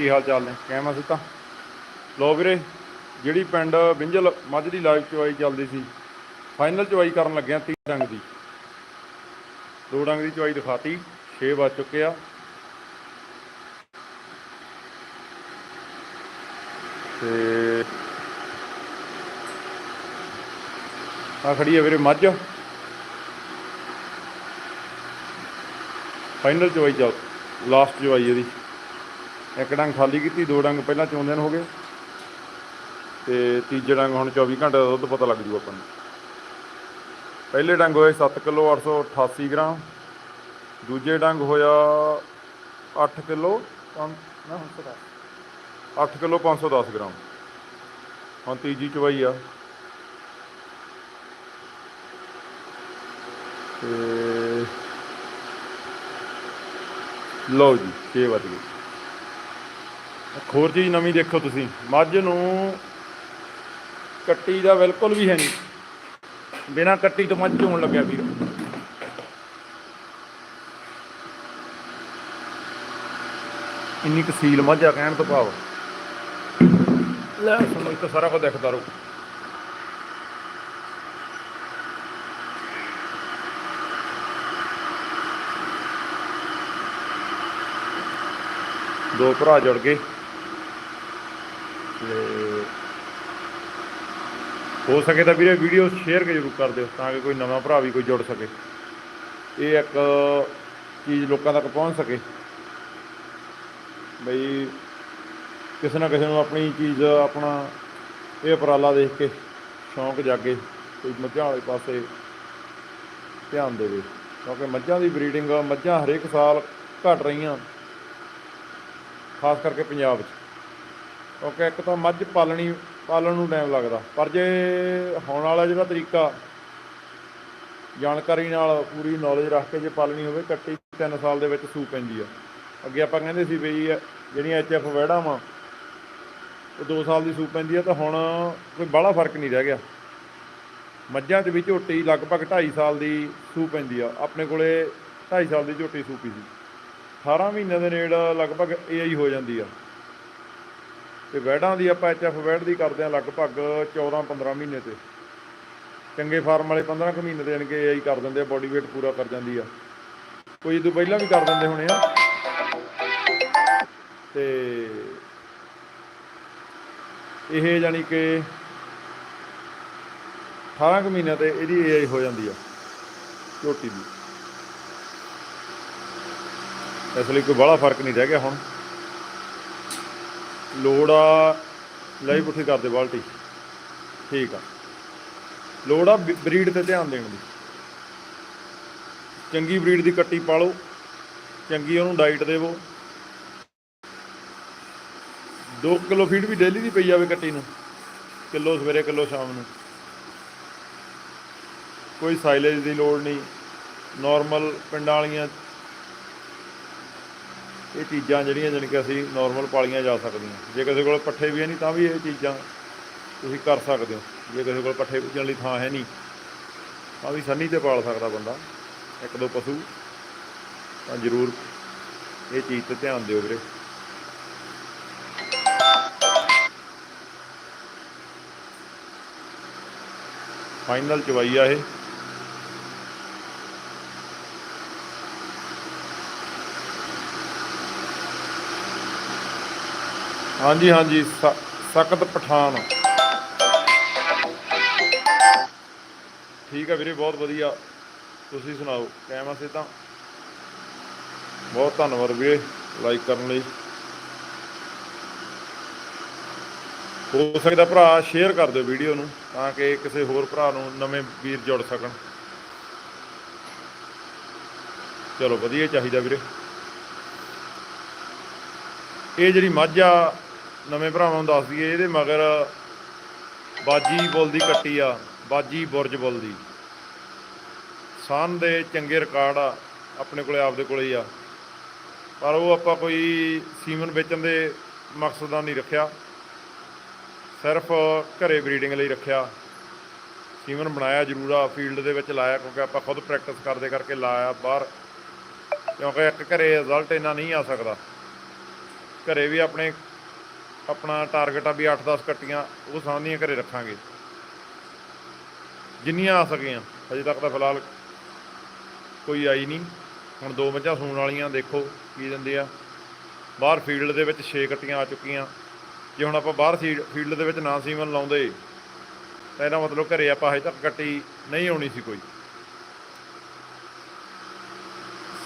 ਕੀ ਹਾਲ ਚਾਲ ਨੇ? ਕਿਵੇਂ ਸੀ ਤਾਂ ਲੋ ਵੀਰੇ, ਜਿਹੜੀ ਪਿੰਡ ਵਿੰਜਲ ਮੱਝ ਦੀ ਲਾਈਵ ਚਵਾਈ ਚੱਲਦੀ ਸੀ, ਫਾਈਨਲ ਚਵਾਈ ਕਰਨ ਲੱਗਿਆ 30 ਰੰਗ ਦੀ। ਦੋ ਰੰਗ ਦੀ ਚਵਾਈ ਦਿਖਾਤੀ 6 ਵੱਜ ਚੁੱਕੇ ਆ। ਤੇ ਆ ਖੜੀ ਹੈ ਵੀਰੇ ਮੱਝ। ਫਾਈਨਲ ਚਵਾਈ ਚੱਲ, ਲਾਸਟ ਚਵਾਈ ਇਹਦੀ। ਇੱਕ ਡੰਗ ਖਾਲੀ ਕੀਤੀ, ਦੋ ਡੰਗ ਪਹਿਲਾਂ ਚੋਂਦੇ ਨੂੰ ਹੋ ਗਏ। ਤੇ ਤੀਜੇ ਡੰਗ ਹੁਣ 24 ਘੰਟੇ ਦਾ ਦੁੱਧ ਪਤਾ ਲੱਗ ਜੂ ਆਪਾਂ ਨੂੰ। ਪਹਿਲੇ ਡੰਗ ਹੋਏ 7 ਕਿਲੋ 888 ਗ੍ਰਾਮ। ਦੂਜੇ ਡੰਗ ਹੋਇਆ 8 ਕਿਲੋ ਨਾ 8 ਕਿਲੋ 510 ਗ੍ਰਾਮ। ਹੁਣ ਤੀਜੀ ਚਵਾਈ ਆ। ਤੇ ਲਓ ਜੀ 6 ਵੱਜ ਇੱਕ ਹੋਰ ਚੀਜ਼ ਨਵੀਂ ਦੇਖੋ ਤੁਸੀਂ। ਮੱਝ ਨੂੰ ਕੱਟੀ ਦਾ ਬਿਲਕੁਲ ਵੀ ਹੈ ਨਹੀਂ। ਬਿਨਾ ਕੱਟੀ ਤੋਂ ਮੱਝ ਹੋਣ ਲੱਗਿਆ ਵੀਰ। ਇੰਨੀ ਕੁ ਮੱਝ ਆ, ਕਹਿਣ ਤੋਂ ਭਾਵ। ਲੈ, ਸਾਨੂੰ ਇੱਥੇ ਸਾਰਾ ਕੁਝ ਦਿਖਦਾ ਰਹੂ। ਦੋ ਭਰਾ ਜੁੜ ਗਏ। ਹੋ ਸਕੇ ਤਾਂ ਵੀਰੇ ਵੀਡੀਓ ਸ਼ੇਅਰ ਜ਼ਰੂਰ ਕਰ ਦਿਓ, ਤਾਂ ਕਿ ਕੋਈ ਨਵਾਂ ਭਰਾ ਵੀ ਕੋਈ ਜੁੜ ਸਕੇ। ਇਹ ਇੱਕ ਚੀਜ਼ ਲੋਕਾਂ ਤੱਕ ਪਹੁੰਚ ਸਕੇ। ਬਈ ਕਿਸੇ ਨਾ ਕਿਸੇ ਨੂੰ ਆਪਣੀ ਚੀਜ਼, ਆਪਣਾ ਇਹ ਉਪਰਾਲਾ ਦੇਖ ਕੇ ਸ਼ੌਂਕ ਜਾਗੇ, ਕੋਈ ਮੱਝਾਂ ਵਾਲੇ ਪਾਸੇ ਧਿਆਨ ਦੇਵੇ। ਕਿਉਂਕਿ ਮੱਝਾਂ ਦੀ ਬਰੀਡਿੰਗ ਮੱਝਾਂ ਹਰੇਕ ਸਾਲ ਘਟ ਰਹੀਆਂ, ਖਾਸ ਕਰਕੇ ਪੰਜਾਬ 'ਚ। ਕਿਉਂਕਿ ਇੱਕ ਤਾਂ ਮੱਝ ਪਾਲਣੀ, ਪਾਲਣ ਨੂੰ ਟਾਈਮ ਲੱਗਦਾ। ਪਰ ਜੇ ਹੁਣ ਵਾਲਾ ਜਿਹੜਾ ਤਰੀਕਾ ਜਾਣਕਾਰੀ ਨਾਲ ਪੂਰੀ ਨੌਲੇਜ ਰੱਖ ਕੇ ਜੇ ਪਾਲਣੀ ਹੋਵੇ ਕੱਟੀ 3 ਸਾਲ ਦੇ ਵਿੱਚ ਸੂ ਪੈਂਦੀ ਆ। ਅੱਗੇ ਆਪਾਂ ਕਹਿੰਦੇ ਸੀ ਵੀ ਜਿਹੜੀਆਂ ਐਚਐਫ ਵੈੜਾਂ ਵਾ, ਉਹ 2 ਸਾਲ ਦੀ ਸੂ ਪੈਂਦੀ ਆ, ਤਾਂ ਹੁਣ ਕੋਈ ਬਾਹਲਾ ਫ਼ਰਕ ਨਹੀਂ ਰਹਿ ਗਿਆ। ਮੱਝਾਂ 'ਚ ਵੀ ਝੋਟੀ ਲਗਭਗ 2.5 ਸਾਲ ਦੀ ਸੂ ਪੈਂਦੀ ਆ। ਆਪਣੇ ਕੋਲੇ 2.5 ਸਾਲ ਦੀ ਝੋਟੀ ਸੂਪੀ ਸੀ। 18 ਮਹੀਨੇ ਦੇ ਨੇੜ ਲਗਭਗ ਇਹ ਹੀ ਹੋ ਜਾਂਦੀ ਆ। ਤੇ ਵੈੜਾਂ ਦੀ ਆਪਾਂ ਐਚਐਫ ਵੈੜ ਦੀ ਕਰਦੇ ਆ ਲਗਭਗ 14 15 ਮਹੀਨੇ ਤੇ। ਚੰਗੇ ਫਾਰਮ ਵਾਲੇ 15 ਕੁ ਮਹੀਨੇ ਦੇ ਯਾਨੀ ਕਿ ਆਈ ਕਰ ਦਿੰਦੇ ਆ ਬੋਡੀ weight ਪੂਰਾ ਕਰ ਜਾਂਦੀ ਆ। ਕੋਈ ਇਹ ਤੋਂ ਪਹਿਲਾਂ ਵੀ ਕਰ ਦਿੰਦੇ ਹੋਣੇ ਆ। ਤੇ ਇਹ ਜਾਨੀ ਕਿ 18 ਕੁ ਮਹੀਨਿਆਂ ਤੇ ਇਹਦੀ ਏਆਈ ਹੋ ਜਾਂਦੀ ਆ, ਝੋਟੀ ਦੀ। ਇਸ ਲਈ ਕੋਈ ਬੜਾ ਫ਼ਰਕ ਨਹੀਂ ਰਹਿ ਗਿਆ ਹੁਣ। ਲੋੜ ਆ, ਲਈ ਪੁੱਠੀ ਕਰਦੇ ਬਾਲਟੀ। ਠੀਕ ਆ। ਲੋੜ ਆ ਬਰੀਡ ਤੇ ਧਿਆਨ ਦੇਣ ਦੀ। ਚੰਗੀ ਬਰੀਡ ਦੀ ਕੱਟੀ ਪਾਲੋ, ਚੰਗੀ ਉਹਨੂੰ ਡਾਈਟ ਦੇਵੋ। 2 ਕਿਲੋ ਫੀਡ ਵੀ ਡੇਲੀ ਦੀ ਪਈ ਜਾਵੇ ਕੱਟੀ ਨੂੰ, ਕਿਲੋ ਸਵੇਰੇ, ਕਿਲੋ ਸ਼ਾਮ ਨੂੰ। ਕੋਈ ਸਾਈਲੇਜ ਦੀ ਲੋੜ ਨਹੀਂ। ਨਾਰਮਲ ਪਿੰਡਾਂ ਵਾਲੀਆਂ ਇਹ ਚੀਜ਼ਾਂ ਜਿਹੜੀਆਂ ਜਾਣੀ ਕਿ ਅਸੀਂ ਨਾਰਮਲ ਪਾਲੀਆਂ ਜਾ ਸਕਦੀਆਂ। ਜੇ ਕਿਸੇ ਕੋਲ ਪੱਠੇ ਵੀ ਹੈ ਨਹੀਂ, ਤਾਂ ਵੀ ਇਹ ਚੀਜ਼ਾਂ ਤੁਸੀਂ ਕਰ ਸਕਦੇ ਹੋ। ਜੇ ਕਿਸੇ ਕੋਲ ਪੱਠੇ ਪੁੱਜਣ ਲਈ ਥਾਂ ਹੈ ਨਹੀਂ, ਤਾਂ ਵੀ ਸੰਨੀ ਤੇ ਪਾਲ ਸਕਦਾ ਬੰਦਾ। ਇੱਕ ਦੋ ਪਸ਼ੂ, ਤਾਂ ਜ਼ਰੂਰ ਇਹ ਚੀਜ਼ ਤੇ ਧਿਆਨ ਦਿਓ ਵੀਰੇ। ਫਾਈਨਲ ਚਵਾਈ ਆ ਇਹ। ਹਾਂਜੀ ਹਾਂਜੀ, ਸ- ਸਖਤ ਪਠਾਨ। ਠੀਕ ਆ ਵੀਰੇ, ਬਹੁਤ ਵਧੀਆ। ਤੁਸੀਂ ਸੁਣਾਓ ਕਿਵੇਂ ਸੇ ਤਾਂ ਬਹੁਤ ਧੰਨਵਾਦ ਵੀਰੇ ਲਾਈਕ ਕਰਨ ਲਈ। ਹੋ ਸਕਦਾ ਭਰਾ ਸ਼ੇਅਰ ਕਰ ਦਿਓ ਵੀਡੀਓ ਨੂੰ, ਤਾਂ ਕਿ ਕਿਸੇ ਹੋਰ ਭਰਾ ਨੂੰ ਨਵੇਂ ਵੀਰ ਜੁੜ ਸਕਣ। ਚਲੋ, ਵਧੀਆ ਚਾਹੀਦਾ ਵੀਰੇ। ਇਹ ਜਿਹੜੀ ਮੱਝ ਆ ਨਵੇਂ ਭਰਾਵਾਂ ਨੂੰ ਦੱਸ ਦਈਏ, ਇਹਦੇ ਮਗਰ ਬਾਜੀ ਬੁੱਲ ਦੀ ਕੱਟੀ ਆ, ਬਾਜੀ ਬੁਰਜ ਬੁੱਲ ਦੀ। ਸਨ ਦੇ ਚੰਗੇ ਰਿਕਾਰਡ ਆ, ਆਪਣੇ ਕੋਲੇ ਆਪਦੇ ਕੋਲੇ ਹੀ ਆ। ਪਰ ਉਹ ਆਪਾਂ ਕੋਈ ਸੀਮਨ ਵੇਚਣ ਦੇ ਮਕਸਦ ਨਾਲ ਨਹੀਂ ਰੱਖਿਆ। ਸਿਰਫ ਘਰੇ ਬਰੀਡਿੰਗ ਲਈ ਰੱਖਿਆ। ਸੀਮਨ ਬਣਾਇਆ ਜ਼ਰੂਰ ਆ, ਫੀਲਡ ਦੇ ਵਿੱਚ ਲਾਇਆ, ਕਿਉਂਕਿ ਆਪਾਂ ਖੁਦ ਪ੍ਰੈਕਟਿਸ ਕਰਦੇ ਕਰਕੇ ਲਾਇਆ ਬਾਹਰ। ਕਿਉਂਕਿ ਇੱਕ ਘਰੇ ਰਿਜ਼ਲਟ ਇੰਨਾ ਨਹੀਂ ਆ ਸਕਦਾ। ਘਰੇ ਵੀ ਆਪਣੇ ਆਪਣਾ ਟਾਰਗੇਟ ਆ ਵੀ 8-10 ਕੱਟੀਆਂ, ਉਹ ਸਾਂਝੀਆਂ ਘਰੇ ਰੱਖਾਂਗੇ। ਜਿੰਨੀਆਂ ਆ ਸਕੀਆਂ, ਅਜੇ ਤੱਕ ਤਾਂ ਫਿਲਹਾਲ ਕੋਈ ਆਈ ਨਹੀਂ। ਹੁਣ ਦੋ ਮੱਝਾਂ ਸੂਣ ਵਾਲੀਆਂ, ਦੇਖੋ ਕੀ ਦਿੰਦੇ ਆ। ਬਾਹਰ ਫੀਲਡ ਦੇ ਵਿੱਚ 6 ਕੱਟੀਆਂ ਆ ਚੁੱਕੀਆਂ। ਜੇ ਹੁਣ ਆਪਾਂ ਬਾਹਰ ਫੀਲਡ ਦੇ ਵਿੱਚ ਨਾ ਸੀਮਨ ਲਾਉਂਦੇ, ਤਾਂ ਇਹਦਾ ਮਤਲਬ ਘਰੇ ਆਪਾਂ ਹਜੇ ਤੱਕ ਕੱਟੀ ਨਹੀਂ ਆਉਣੀ ਸੀ ਕੋਈ।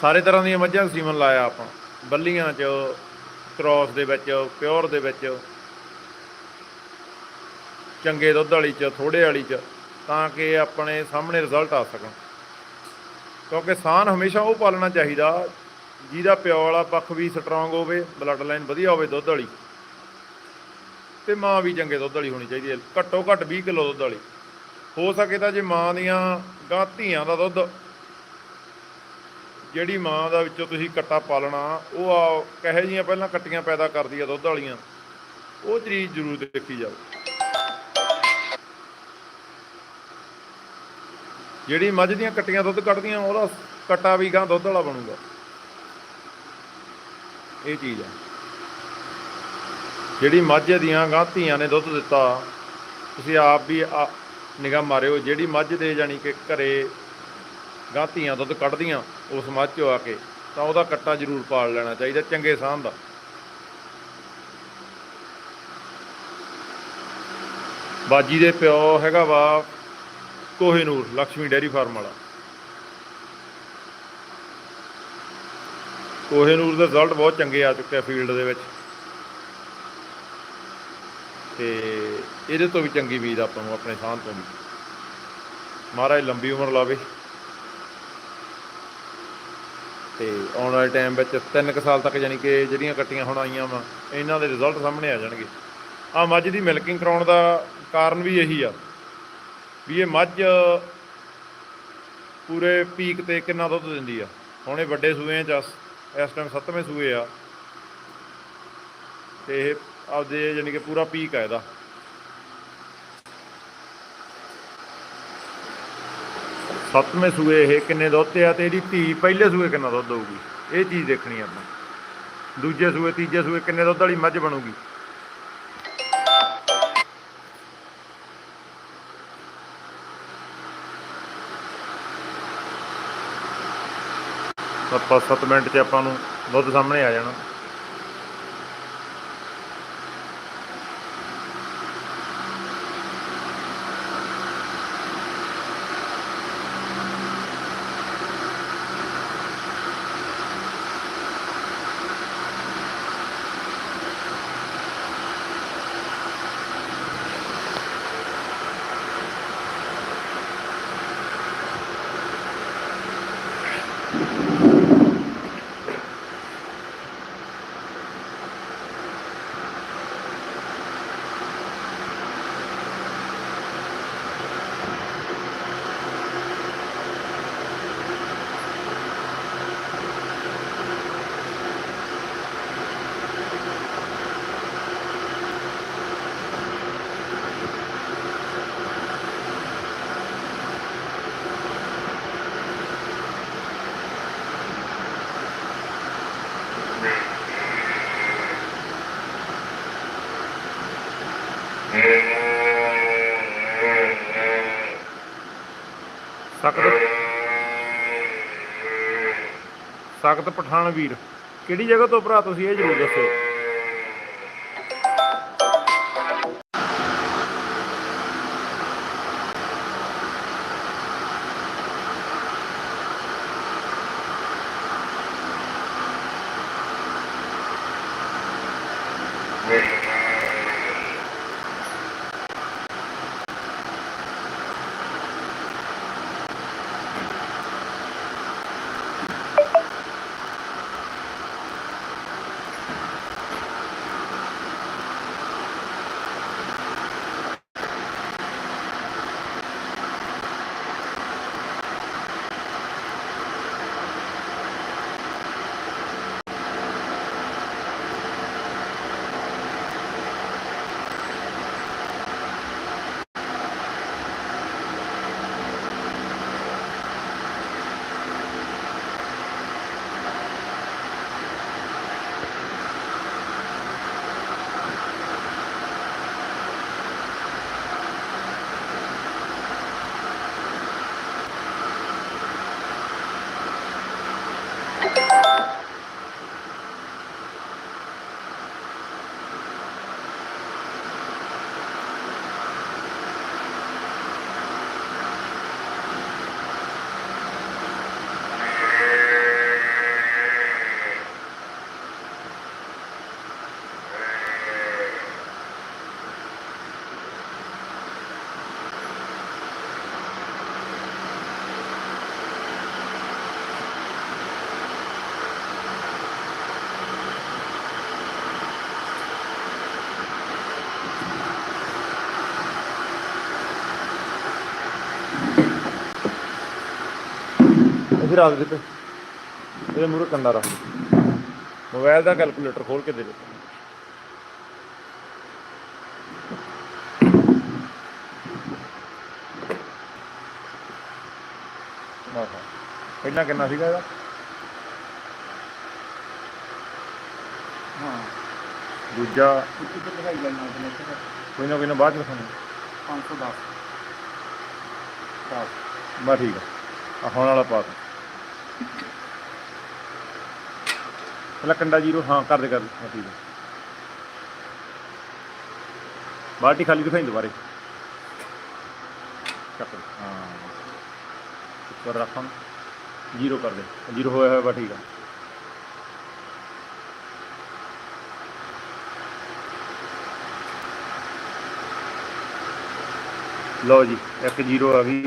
ਸਾਰੇ ਤਰ੍ਹਾਂ ਦੀਆਂ ਮੱਝਾਂ ਸੀਮਨ ਲਾਇਆ ਆਪਾਂ। ਬੱਲੀਆਂ 'ਚ ਕ੍ਰਾਸ ਦੇ ਵਿੱਚ, ਪਿਓਰ ਦੇ ਵਿੱਚ, ਚੰਗੇ ਦੁੱਧ ਵਾਲੀ 'ਚ ਥੋੜੇ ਵਾਲੀ 'ਚ, ਤਾਂ ਕਿ ਆਪਣੇ ਸਾਹਮਣੇ ਰਿਜ਼ਲਟ ਆ ਸਕਣ। ਕਿਉਂਕਿ ਸਾਨ ਹਮੇਸ਼ਾ ਉਹ ਪਾਲਣਾ ਚਾਹੀਦਾ, ਜਿਹਦਾ ਪਿਓ ਵਾਲਾ ਪੱਖ ਵੀ ਸਟਰੋਂਗ ਹੋਵੇ ਬਲੱਡ ਲਾਈਨ ਵਧੀਆ ਹੋਵੇ ਦੁੱਧ ਵਾਲੀ। ਤੇ ਮਾਂ ਵੀ ਚੰਗੇ ਦੁੱਧ ਵਾਲੀ ਹੋਣੀ ਚਾਹੀਦੀ ਹੈ, ਘੱਟੋ ਘੱਟ 20 ਕਿਲੋ ਦੁੱਧ ਵਾਲੀ। ਹੋ ਸਕੇ ਤਾਂ ਜੇ ਮਾਂ ਦੀਆਂ ਗਾਂ ਧੀਆਂ ਦਾ ਦੁੱਧ ਜਿਹੜੀ ਮਾਂ ਦਾ ਵਿੱਚੋਂ ਤੁਸੀਂ ਕੱਟਾ ਪਾਲਣਾ, ਉਹ ਆ ਕਹੇ ਜੀਆਂ ਪਹਿਲਾਂ ਕੱਟੀਆਂ ਪੈਦਾ ਕਰਦੀ ਆ ਦੁੱਧ ਵਾਲੀਆਂ, ਉਹ ਚੀਜ਼ ਜ਼ਰੂਰ ਦੇਖੀ ਜਾਵੇ ਜਿਹੜੀ ਮੱਝ ਦੀਆਂ ਕੱਟੀਆਂ ਦੁੱਧ ਕੱਢਦੀਆਂ, ਉਹਦਾ ਕੱਟਾ ਵੀ ਗਾਂ ਦੁੱਧ ਵਾਲਾ ਬਣੂਗਾ। ਇਹ ਚੀਜ਼ ਆ। ਜਿਹੜੀ ਮੱਝ ਦੀਆਂ ਗਾਂ ਧੀਆਂ ਨੇ ਦੁੱਧ ਦਿੱਤਾ, ਤੁਸੀਂ ਆਪ ਵੀ ਨਿਗਾਹ ਮਾਰਿਓ, ਜਿਹੜੀ ਮੱਝ ਦੇ ਜਾਣੀ ਕਿ ਘਰੇ ਗਾਂ ਧੀਆਂ ਦੁੱਧ ਕੱਢਦੀਆਂ ਉਸ ਮੱਝ ਚੋਂ ਆ ਕੇ, ਤਾਂ ਉਹਦਾ ਕੱਟਾ ਜ਼ਰੂਰ ਪਾਲ ਲੈਣਾ ਚਾਹੀਦਾ, ਚੰਗੇ ਸਾਂਭ ਦਾ। ਬਾਜੀ ਦੇ ਪਿਓ ਹੈਗਾ ਵਾ ਕੋਹੇਨੂਰ ਲక్ష్ਮੀ ਡੈਰੀ ਫਾਰਮ ਵਾਲਾ। ਕੋਹੇਨੂਰ ਦੇ ਰਿਜ਼ਲਟ ਬਹੁਤ ਚੰਗੇ ਆ ਚੁੱਕੇ ਆ ਫੀਲਡ ਦੇ ਵਿੱਚ। ਤੇ ਇਹਦੇ ਤੋਂ ਵੀ ਚੰਗੀ ਉਮੀਦ ਆਪਾਂ ਨੂੰ, ਆਪਣੇ ਸਾਹ ਤੋਂ ਵੀ। ਮਹਾਰਾਜ ਲੰਬੀ ਉਮਰ ਲਾਵੇ। ਤੇ ਆਉਣ ਵਾਲੇ ਟਾਈਮ ਵਿੱਚ 3 ਕੁ ਸਾਲ ਤੱਕ ਯਾਨੀ ਕਿ ਜਿਹੜੀਆਂ ਕੱਟੀਆਂ ਹੁਣ ਆਈਆਂ ਵਾ ਇਹਨਾਂ ਦੇ ਰਿਜ਼ਲਟ ਸਾਹਮਣੇ ਆ ਜਾਣਗੇ। ਆ ਮੱਝ ਦੀ ਮਿਲਕਿੰਗ ਕਰਾਉਣ ਦਾ ਕਾਰਨ ਵੀ ਇਹੀ ਆ ਵੀ ਇਹ ਮੱਝ ਪੂਰੇ ਪੀਕ ਤੇ ਕਿੰਨਾ ਦੁੱਧ ਦਿੰਦੀ ਆ। ਹੁਣ ਇਹ ਵੱਡੇ ਸੂਏ ਚ ਆ, ਇਸ ਟਾਈਮ ਸੱਤਵੇਂ ਸੂਏ ਆ। ਤੇ ਇਹ ਆਪਦੇ ਯਾਨੀ ਕਿ ਪੂਰਾ ਪੀਕ ਆ ਇਹਦਾ। ਸੱਤਵੇਂ ਸੂਏ ਇਹ ਕਿੰਨੇ ਦੁੱਧ ਆ ਤੇ ਇਹਦੀ ਧੀ ਪਹਿਲੇ ਸੂਏ ਕਿੰਨਾ ਦੁੱਧ ਦਊਗੀ ਇਹ ਚੀਜ਼ ਦੇਖਣੀ ਆਪਾਂ। ਦੂਜੇ ਸੂਏ, ਤੀਜੇ ਸੂਏ ਕਿੰਨੇ ਦੁੱਧ ਵਾਲੀ ਮੱਝ ਬਣੂਗੀ? ਆਪਾਂ 7 ਮਿੰਟ 'ਚ ਆਪਾਂ ਨੂੰ ਦੁੱਧ ਸਾਹਮਣੇ ਆ ਜਾਣਾ ਸਖਤ ਸਖਤ ਪਠਾਨ ਵੀਰ। ਕਿਹੜੀ ਜਗ੍ਹਾ ਤੋਂ ਭਰਾ ਤੁਸੀਂ ਇਹ ਜ਼ਰੂਰ ਦੱਸੋ? ਫਿਰ ਆ ਦੇ ਤੇ ਇਹਦੇ ਮੂਰੇ ਕੰਡਾ ਰੱਖ। ਮੋਬਾਈਲ ਦਾ ਕੈਲਕੂਲੇਟਰ ਖੋਲ ਕੇ ਦੇ ਦੇ। ਪਹਿਲਾਂ ਕਿੰਨਾ ਸੀਗਾ ਇਹਦਾ? ਹਾਂ। ਦੂਜਾ। ਇੱਥੇ ਇੱਥੇ ਕੋਈ ਨਾ ਕੋਈ ਨਾ ਬਾਅਦ ਚ ਲਿਖਾਂਗੇ 510 ਪਾਸ ਬਸ ਠੀਕ ਆ। ਹੁਣ ਵਾਲਾ ਪਾਸ ਪਹਿਲਾਂ ਕੰਡਾ ਜ਼ੀਰੋ ਹਾਂ ਕਰ ਦੇ ਕਰ ਦੇ ਹਾਂ, ਠੀਕ ਆ ਬਾਲਟੀ ਖਾਲੀ ਦਿਖਾਈ ਦੁਬਾਰੇ। ਚੱਕ ਦੇ, ਹਾਂ। ਉੱਪਰ ਰੱਖਾਂ। ਜ਼ੀਰੋ ਕਰ ਦੇ। ਜ਼ੀਰੋ ਹੋਇਆ ਹੋਇਆ ਵਾ ਠੀਕ ਆ। ਲਓ ਜੀ ਇੱਕ ਜ਼ੀਰੋ ਆ ਗਈ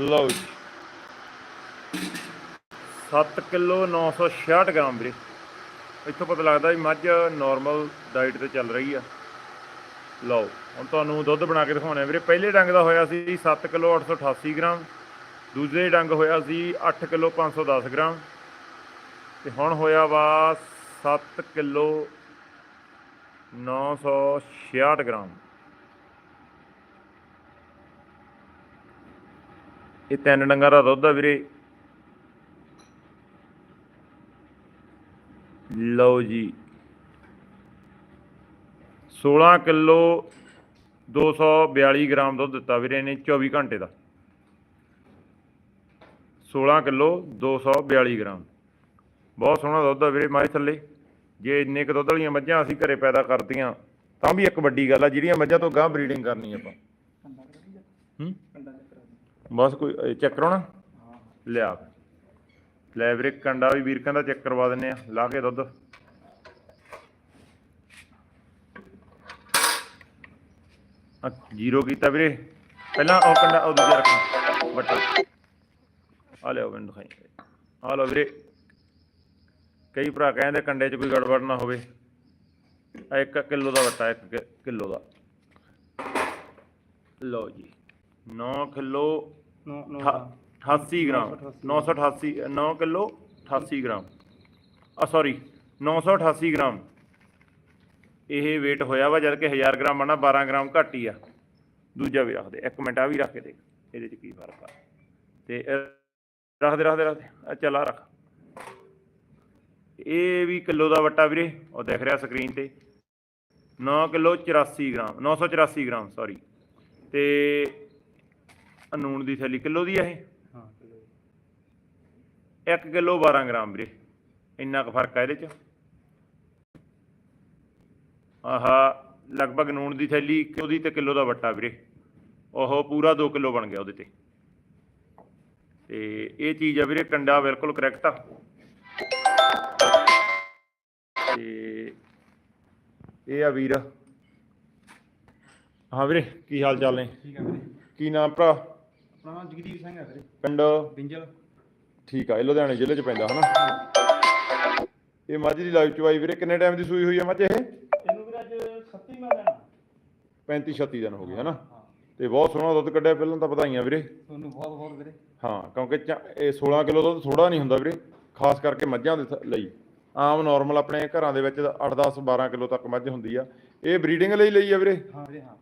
ਲਓ ਜੀ 7 ਕਿਲੋ 966 ਗ੍ਰਾਮ ਵੀਰੇ। ਇੱਥੋਂ ਪਤਾ ਲੱਗਦਾ ਵੀ ਮੱਝ ਨਾਰਮਲ ਡਾਈਟ ਤੇ ਚੱਲ ਰਹੀ ਆ। ਲਓ, ਹੁਣ ਤੁਹਾਨੂੰ ਦੁੱਧ ਬਣਾ ਕੇ ਦਿਖਾਉਣਾ ਵੀਰੇ। ਪਹਿਲੇ ਡੰਗ ਦਾ ਹੋਇਆ ਸੀ 7 ਕਿਲੋ 888 ਗ੍ਰਾਮ। ਦੂਜੇ ਡੰਗ ਹੋਇਆ ਸੀ 8 ਕਿਲੋ 510 ਗ੍ਰਾਮ। ਤੇ ਹੁਣ ਹੋਇਆ ਵਾ 7 ਕਿਲੋ 966 ਗ੍ਰਾਮ। ਇਹ ਤਿੰਨ ਡੰਗਾਂ ਦਾ ਦੁੱਧ ਆ ਵੀਰੇ। ਲਓ ਜੀ। 16 ਕਿਲੋ 242 ਗ੍ਰਾਮ ਦੁੱਧ ਦਿੱਤਾ ਵੀਰੇ ਨੇ 24 ਘੰਟੇ ਦਾ। 16 ਕਿਲੋ 242 ਗ੍ਰਾਮ। ਬਹੁਤ ਸੋਹਣਾ ਦੁੱਧ ਆ ਵੀਰੇ ਮਾਈ ਥੱਲੇ। ਜੇ ਇੰਨੇ ਕੁ ਦੁੱਧ ਵਾਲੀਆਂ ਮੱਝਾਂ ਅਸੀਂ ਘਰੇ ਪੈਦਾ ਕਰਦੀਆਂ ਤਾਂ ਵੀ ਇੱਕ ਵੱਡੀ ਗੱਲ ਆ ਜਿਹੜੀਆਂ ਮੱਝਾਂ ਤੋਂ ਗਾਂ ਬਰੀਡਿੰਗ ਕਰਨੀ ਆਪਾਂ। ਹੂੰ? ਬਸ ਕੋਈ ਚੈੱਕ ਕਰਾਉਣਾ? ਹਾਂ। ਲਿਆ। ਲੈ ਵੀਰੇ ਕੰਡਾ ਵੀ ਵੀਰ ਕਹਿੰਦਾ ਚੈੱਕ ਕਰਵਾ ਦਿੰਨੇ ਆ ਲਾ ਕੇ ਦੁੱਧ। ਆ ਜ਼ੀਰੋ ਕੀਤਾ ਵੀਰੇ। ਪਹਿਲਾਂ ਉਹ ਕੰਡਾ ਉਹ ਦੂਜਾ ਰੱਖੋ ਵੱਟਾ। ਆ ਲਿਓ ਮੈਨੂੰ ਦਿਖਾਈ। ਆ ਲਓ ਵੀਰੇ। ਕਈ ਭਰਾ ਕਹਿੰਦੇ ਕੰਡੇ 'ਚ ਕੋਈ ਗੜਬੜ ਨਾ ਹੋਵੇ। ਆ 1 ਕਿਲੋ ਦਾ ਵੱਟਾ 1 ਕਿਲੋ ਦਾ। ਲਓ ਜੀ। 9 ਕਿਲੋ 88 ਗ੍ਰਾਮ 988 9 ਕਿਲੋ 88 ਗ੍ਰਾਮ। ਆ ਸੌਰੀ 988 ਗ੍ਰਾਮ। ਇਹ weight ਹੋਇਆ ਵਾ ਜਦ ਕਿ 1000 ਗ੍ਰਾਮ ਬਣਾ 12 ਗ੍ਰਾਮ ਘੱਟ ਹੀ ਆ। ਦੂਜਾ ਵੀ ਰੱਖ ਦੇ ਇੱਕ ਮਿੰਟ ਆ ਵੀ ਰੱਖ ਕੇ ਦੇਖ ਇਹਦੇ ਚ ਕੀ ਫ਼ਰਕ ਆ। ਤੇ ਇਹ ਰੱਖ ਦੇ ਰੱਖ ਦੇ ਰੱਖ ਦੇ ਆ ਚੱਲ ਆ ਰੱਖ। ਇਹ ਵੀ ਕਿਲੋ ਦਾ ਵੱਟਾ ਵੀਰੇ ਉਹ ਦਿਖ ਰਿਹਾ ਸਕਰੀਨ ਤੇ। 9 ਕਿਲੋ 84 ਗ੍ਰਾਮ 984 ਗ੍ਰਾਮ ਸੌਰੀ ਤੇ ਨੂਣ ਦੀ ਥੈਲੀ ਕਿਲੋ ਦੀ ਆ ਇਹ? 1 ਕਿਲੋ 12 ਗ੍ਰਾਮ ਵੀਰੇ ਇੰਨਾ ਕੁ ਫ਼ਰਕ ਆ ਇਹਦੇ ਚ। ਆਹਾ ਲਗਭਗ ਨੂਣ ਦੀ ਥੈਲੀ ਕਿਲੋ ਦੀ ਤੇ ਕਿਲੋ ਦਾ ਵੱਟਾ ਵੀਰੇ। ਉਹ ਪੂਰਾ 2 ਕਿਲੋ ਬਣ ਗਿਆ ਉਹਦੇ ਤੇ। ਤੇ ਇਹ ਚੀਜ਼ ਆ ਵੀਰੇ ਕੰਡਾ ਬਿਲਕੁਲ ਕਰੈਕਟ ਆ। ਤੇ ਇਹ ਆ ਵੀਰ। ਹਾਂ ਵੀਰੇ ਕੀ ਹਾਲ ਚਾਲ ਨੇ? ਠੀਕ ਹੈ ਵੀਰੇ। ਕੀ ਨਾਮ ਭਰਾ? ਆਪਣਾ ਜਗਦੀਪ ਸਿੰਘ ਹੈ ਵੀਰੇ। ਪਿੰਡ? ਬਿੰਜਲ। ਠੀਕ ਆ ਇਹ ਲੁਧਿਆਣੇ ਜ਼ਿਲ੍ਹੇ 'ਚ ਪੈਂਦਾ ਹਨਾ? ਇਹ ਮੱਝ ਦੀ ਲਾਈਵ ਚਵਾਈ ਵੀਰੇ ਕਿੰਨੇ ਟਾਈਮ ਦੀ ਸੂਈ ਹੋਈ ਆ ਮੱਝ ਇਹ? ਇਹਨੂੰ ਵੀਰੇ ਅੱਜ 36 ਮੈਂ ਲੈਣਾ। 35 36 ਦਿਨ ਹੋ ਗਏ ਹਨਾ? ਤੇ ਬਹੁਤ ਸੋਹਣਾ ਦੁੱਧ ਕੱਢਿਆ ਪਹਿਲਾਂ ਤਾਂ ਵਧਾਈਆਂ ਵੀਰੇ। ਤੁਹਾਨੂੰ ਬਹੁਤ ਬਹੁਤ ਵੀਰੇ। ਹਾਂ ਕਿਉਂਕਿ ਇਹ 16 ਕਿਲੋ ਦੁੱਧ ਥੋੜਾ ਨਹੀਂ ਹੁੰਦਾ ਵੀਰੇ ਖਾਸ ਕਰਕੇ ਮੱਝਾਂ ਦੇ ਲਈ। ਆਮ ਨਾਰਮਲ ਆਪਣੇ ਘਰਾਂ ਦੇ ਵਿੱਚ 8 10 12 ਕਿਲੋ ਤੱਕ ਮੱਝ ਹੁੰਦੀ ਆ। ਇਹ ਬਰੀਡਿੰਗ ਲਈ ਲਈ ਆ ਵੀਰੇ। ਹਾਂ ਵੀਰੇ ਹਾਂ।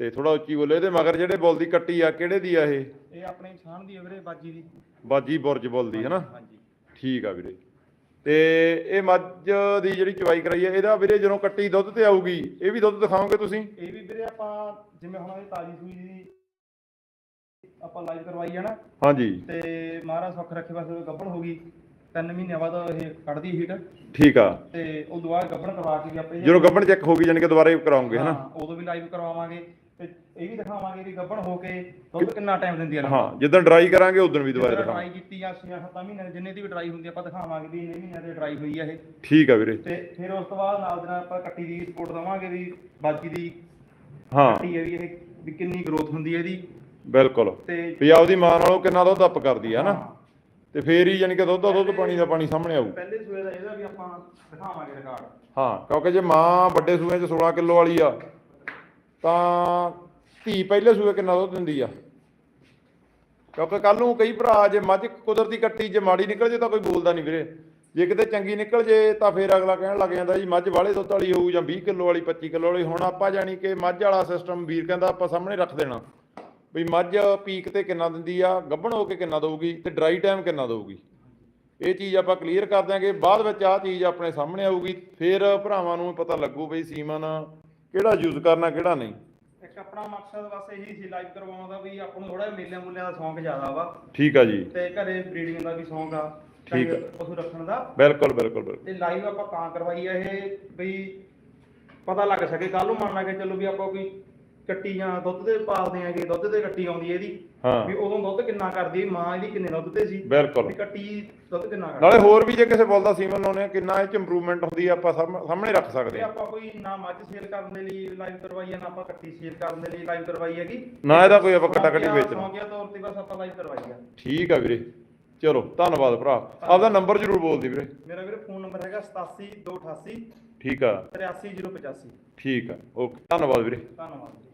ਤੇ ਥੋੜਾ ਉੱਚੀ ਬੋਲੇ ਇਹਦੇ ਮਗਰ ਜਿਹੜੇ ਬੁੱਲ ਦੀ ਕੱਟੀ ਆ ਕਿਹੜੇ ਦੀ ਆ ਇਹ? ਇਹ ਆਪਣੇ ਇਨਸਾਨ ਦੀ ਹੈ ਵੀਰੇ ਬਾਜੀ ਦੀ। ਬਾਜੀ ਬੁਰਜ ਬੁੱਲ ਦੀ ਹਨਾ? ਹਾਂਜੀ। ਠੀਕ ਆ ਵੀਰੇ। ਤੇ ਇਹ ਮੱਝ ਦੀ ਜਿਹੜੀ ਚਵਾਈ ਕਰਾਈ ਹੈ ਇਹਦਾ ਵੀਰੇ ਜਦੋਂ ਕੱਟੀ ਦੁੱਧ ਤੇ ਆਊਗੀ ਇਹ ਵੀ ਦੁੱਧ ਦਿਖਾਓਗੇ ਤੁਸੀਂ? ਇਹ ਵੀ ਵੀਰੇ ਆਪਾਂ ਜਿਵੇਂ ਹੁਣ ਇਹ ਤਾਜੀ ਸੂਈ ਦੀ ਆਪਾਂ ਲਾਈਵ ਕਰਵਾਈ ਹੈ ਨਾ। ਹਾਂਜੀ। ਤੇ ਮਹਾਰਾਜ ਸੁੱਖ ਰੱਖੇ ਬਸ ਗੱਭਣ ਹੋ ਗਈ। ਤਿੰਨ ਮਹੀਨਿਆਂ ਬਾਅਦ ਇਹ ਕੱਢਦੀ ਹੀਟ ਠੀਕ ਆ। ਤੇ ਉਹ ਦੁਬਾਰਾ ਗੱਭਣ ਕਰਵਾ ਕੇ ਵੀ ਆਪਾਂ ਜਦੋਂ ਗੱਭਣ ਚੈੱਕ ਹੋ ਗਈ ਜਾਨੀ ਕਿ ਦੁਬਾਰਾ ਕਰਾਉਂਗੇ ਹਨਾ? ਉਦੋਂ ਵੀ ਲਾਈਵ ਕਰਵਾਵਾਂਗੇ। ਤੇ ਇਹ ਵੀ ਦਿਖਾਵਾਂਗੇ ਵੀ ਗੱਭਣ ਹੋ ਕੇ ਦੁੱਧ ਕਿੰਨਾ ਟਾਈਮ ਦਿੰਦੀ ਹੈ ਹਾਂ ਜਿੱਦਾਂ ਡਰਾਈ ਕਰਾਂਗੇ ਉਦੋਂ ਵੀ ਦੁਬਾਰਾ ਦਿਖਾਵਾਂਗੇ। ਡਰਾਈ ਕੀਤੀ ਜਾਂ 6-7 ਮਹੀਨੇ ਦੀ ਜਿੰਨੇ ਦੀ ਵੀ ਡਰਾਈ ਹੁੰਦੀ ਆ, ਆਪਾਂ ਦਿਖਾਵਾਂਗੇ ਵੀ ਇੰਨੇ ਮਹੀਨਿਆਂ ਦੀ ਡਰਾਈ ਹੋਈ ਆ ਇਹ। ਠੀਕ ਆ ਵੀਰੇ। ਤੇ ਫਿਰ ਉਸ ਤੋਂ ਬਾਅਦ ਨਾਲ ਦੇ ਨਾਲ ਆਪਾਂ ਕੱਟੀ ਦੀ ਰਿਪੋਰਟ ਦਵਾਂਗੇ ਵੀ ਬਾਕੀ ਦੀ। ਹਾਂ। ਕੱਟੀ ਹੈ ਵੀ ਇਹ ਵੀ ਕਿੰਨੀ ਗਰੋਥ ਹੁੰਦੀ ਹੈ ਇਹਦੀ। ਬਿਲਕੁਲ। ਵੀ ਆਪਦੀ ਮਾਂ ਨਾਲੋਂ ਕਿੰਨਾ ਦੁੱਧ ਅੱਪ ਕਰਦੀ ਆ ਨਾ ਤੇ ਫੇਰ ਹੀ ਜਾਨੀ ਕਿ ਦੁੱਧ ਦਾ ਦੁੱਧ ਪਾਣੀ ਦਾ ਪਾਣੀ ਸਾਹਮਣੇ ਆਊ। ਪਹਿਲੇ ਸੂਏ ਦਾ ਇਹਦਾ ਵੀ ਆਪਾਂ ਦਿਖਾਵਾਂਗੇ ਰਿਕਾਰਡ ਹਾਂ ਕਿਉਂਕਿ ਜੇ ਮਾਂ ਵੱਡੇ ਸੂਏ 'ਚ 16 ਕਿਲੋ ਵਾਲੀ ਆ ਤਾਂ ਧੀ ਪਹਿਲੇ ਸੂਏ ਕਿੰਨਾ ਦੁੱਧ ਦਿੰਦੀ ਆ? ਕਿਉਂਕਿ ਕੱਲ ਨੂੰ ਕਈ ਭਰਾ ਜੇ ਮੱਝ ਕੁਦਰਤੀ ਕੱਟੀ ਜੇ ਮਾੜੀ ਨਿਕਲ ਜੇ ਤਾਂ ਕੋਈ ਬੋਲਦਾ ਨਹੀਂ ਵੀਰੇ। ਜੇ ਕਿਤੇ ਚੰਗੀ ਨਿਕਲ ਜੇ ਤਾਂ ਫੇਰ ਅਗਲਾ ਕਹਿਣ ਲੱਗ ਜਾਂਦਾ ਜੀ, ਮੱਝ ਵਾਲੇ ਦੁੱਧ ਵਾਲੀ ਹੋਊ ਜਾਂ 20 ਕਿਲੋ ਵਾਲੀ 25 ਕਿਲੋ ਵਾਲੀ। ਹੁਣ ਆਪਾਂ ਜਾਣੀ ਕਿ ਮੱਝ ਵਾਲਾ ਸਿਸਟਮ ਵੀਰ ਕਹਿੰਦਾ ਆਪਾਂ ਸਾਹਮਣੇ ਰੱਖ ਦੇਣਾ। ਵੀ ਮੱਝ ਪੀਕ ਤੇ ਕਿੰਨਾ ਦਿੰਦੀ ਆ, ਗੱਭਣ ਹੋ ਕੇ ਕਿੰਨਾ ਦਊਗੀ ਤੇ ਡਰਾਈ ਟਾਈਮ ਕਿੰਨਾ ਦਊਗੀ। ਇਹ ਚੀਜ਼ ਆਪਾਂ ਕਲੀਅਰ ਕਰ ਦਿਆਂਗੇ। ਬਾਅਦ ਵਿੱਚ ਆਹ ਚੀਜ਼ ਆਪਣੇ ਸਾਹਮਣੇ ਆਊਗੀ। ਫਿਰ ਭਰਾਵਾਂ ਨੂੰ ਪਤਾ ਲੱਗੂ ਬਈ ਸੀਮਨ ਕਿਹੜਾ ਯੂਜ਼ ਕਰਨਾ ਕਿਹੜਾ ਨਹੀਂ? ਇੱਕ ਆਪਣਾ ਮਕਸਦ ਬਸ ਇਹੀ ਸੀ ਲਾਈਵ ਕਰਵਾਉਣ ਦਾ ਵੀ ਆਪਾਂ ਨੂੰ ਥੋੜਾ ਮੇਲਿਆਂ ਮੂਲਿਆਂ ਦਾ ਸ਼ੌਂਕ ਜ਼ਿਆਦਾ ਵਾ। ਠੀਕ ਆ ਜੀ। ਤੇ ਘਰੇ ਬਰੀਡਿੰਗ ਦਾ ਵੀ ਸ਼ੌਂਕ ਆ ਠੀਕ ਆ। ਪਸ਼ੂ ਰੱਖਣ ਦਾ। ਬਿਲਕੁਲ ਬਿਲਕੁਲ ਬਿਲਕੁਲ। ਤੇ ਲਾਈਵ ਆਪਾਂ ਤਾਂ ਕਰਵਾਈ ਆ ਇਹ ਬਈ ਪਤਾ ਲੱਗ ਸਕੇ ਕੱਲ ਨੂੰ ਮੰਨ ਲਾ ਕੇ ਚੱਲੋ ਵੀ ਆਪਾਂ ਕੋਈ ਕੱਟੀ ਜਾਂ ਦੁੱਧ ਦੇ ਪਾਲਦੇ ਆਂਗੇ ਦੁੱਧ ਤੇ ਕੱਟੀ ਆਉਂਦੀ ਹੈ ਇਹਦੀ। ਹਾਂ। ਵੀ ਉਦੋਂ ਦੁੱਧ ਕਿੰਨਾ ਕਰਦੀ ਹੈ, ਮਾਂ ਇਹਦੀ ਕਿੰਨੇ ਦੁੱਧ ਤੇ ਸੀ। ਬਿਲਕੁਲ। ਵੀ ਕੱਟੀ ਦੁੱਧ ਕਿੰਨਾ ਕਰਦੀ ਨਾਲੇ ਹੋਰ ਵੀ ਜੇ ਕਿਸੇ ਬੋਲ ਦਾ ਸੀਮਨ ਲਾਉਣੇ ਆ ਕਿੰਨਾ ਇਹ ਚ ਇੰਪਰੂਵਮੈਂਟ ਹੁੰਦੀ ਆ ਆਪਾਂ ਸਾਹਮ- ਸਾਹਮਣੇ ਰੱਖ ਸਕਦੇ ਤੇ ਆ। ਆਪਾਂ ਕੋਈ ਨਾ ਮੱਝ ਸੇਲ ਕਰਨ ਦੇ ਲਈ ਲਾਈਵ ਕਰਵਾਈ ਹੈ ਨਾ ਆਪਾਂ ਕੱਟੀ ਸੇਲ ਕਰਨ ਦੇ ਲਈ ਲਾਈਵ ਕਰਵਾਈ ਹੈਗੀ। ਨਾ ਇਹਦਾ ਕੋਈ ਆਪਾਂ ਕੱਟਾ ਕੱਟੀ ਵੇਚਣਾ। ਸੌਂਕਿਆ ਤੌਰ ਤੇ ਬਸ ਆਪਾਂ ਲਾਈਵ ਕਰਵਾਈ ਆ। ਠੀਕ ਆ ਵੀਰੇ। ਚਲੋ ਧੰਨਵਾਦ ਭਰਾ। ਆਪਦਾ ਨੰਬਰ ਜ਼ਰੂਰ ਬੋਲ ਦੀ ਵੀਰੇ। ਮੇਰਾ ਵੀਰੇ ਫੋਨ ਨੰਬਰ ਹੈਗਾ 87288 ਠੀਕ ਆ। 83085 ਠੀਕ ਆ। ਓਕੇ ਧੰਨਵਾਦ ਵੀਰੇ। ਧੰਨਵਾਦ। ਜੀ